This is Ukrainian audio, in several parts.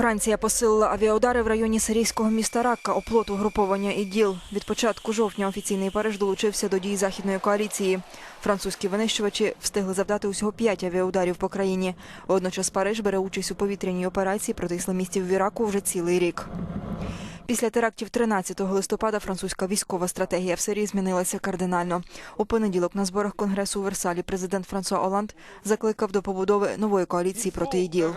Франція посилила авіаудари в районі сирійського міста Ракка, оплоту груповання ІДІЛ. Від початку жовтня офіційний Париж долучився до дій західної коаліції. Французькі винищувачі встигли завдати усього п'ять авіаударів по країні. Водночас Париж бере участь у повітряній операції проти ісламістів в Іраку вже цілий рік. Після терактів 13 листопада французька військова стратегія в Сирії змінилася кардинально. У понеділок на зборах конгресу у Версалі президент Франсуа Оланд закликав до побудови нової коаліції проти ІДІЛ.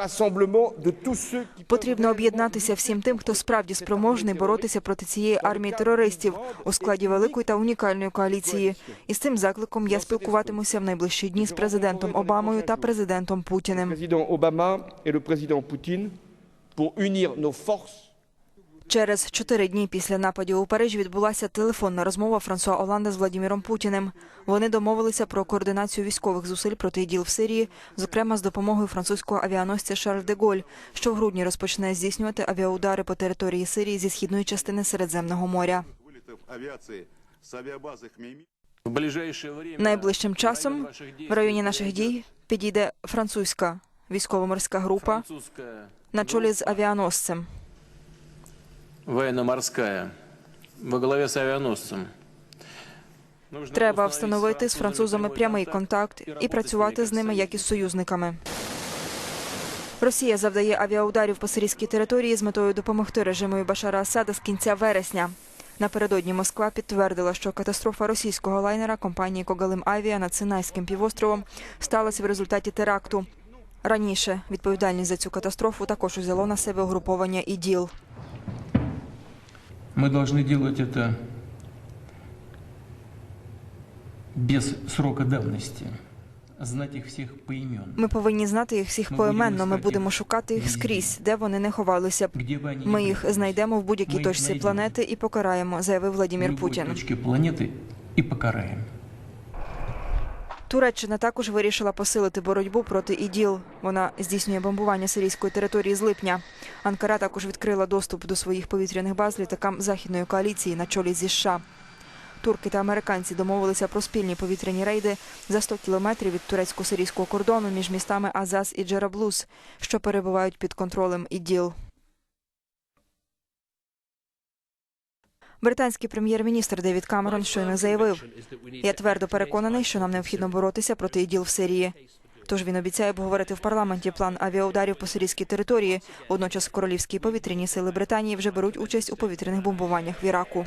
Потрібно об'єднатися всім тим, хто справді спроможний боротися проти цієї армії терористів у складі великої та унікальної коаліції. І з цим закликом я спілкуватимуся в найближчі дні з президентом Обамою та президентом Путіним. Obama et le président Poutine pour unir nos forces Через чотири дні після нападів у Парижі відбулася телефонна розмова Франсуа Оланда з Владіміром Путіним. Вони домовилися про координацію військових зусиль проти іділ в Сирії, зокрема з допомогою французького авіаносця Шарль де Голь, що в грудні розпочне здійснювати авіаудари по території Сирії зі східної частини Середземного моря. Найближчим часом в районі наших дій підійде французька військово-морська група на чолі з авіаносцем. Военно-морская во главе с авианосцем. Нужно Треба встановити з французами прямий контакт і працювати з ними як із союзниками. Росія завдає авіаударів по сирійській території з метою допомогти режиму Башара Асада з кінця вересня. Напередодні Москва підтвердила, що катастрофа російського лайнера компанії Когалим Авіа над Синайським півостровом сталася в результаті теракту. Раніше відповідальність за цю катастрофу також узяло на себе угруповання ІДІЛ. Мы должны делать это без срока давности, знать их всех поименно. Ми повинні знати їх всіх Ми будемо поіменно. Ми шукати будемо шукати їх їх. скрізь, де вони не ховалися б. Где бы они Ми ни їх были, знайдемо в будь-якій Ми їх точці знайдемо. планети і покараємо, заявив в Владімір любой Путін. точке планеты и покараем. Туреччина також вирішила посилити боротьбу проти іділ. Вона здійснює бомбування сирійської території з липня. Анкара також відкрила доступ до своїх повітряних баз літакам західної коаліції на чолі зі США. Турки та американці домовилися про спільні повітряні рейди за 100 кілометрів від турецько-сирійського кордону між містами Азаз і Джераблус, що перебувають під контролем іділ. Британський прем'єр-міністр Девід Камерон щойно заявив, я твердо переконаний, що нам необхідно боротися проти іділ в Сирії. Тож він обіцяє обговорити в парламенті план авіаударів по сирійській території. Водночас королівські повітряні сили Британії вже беруть участь у повітряних бомбуваннях в Іраку.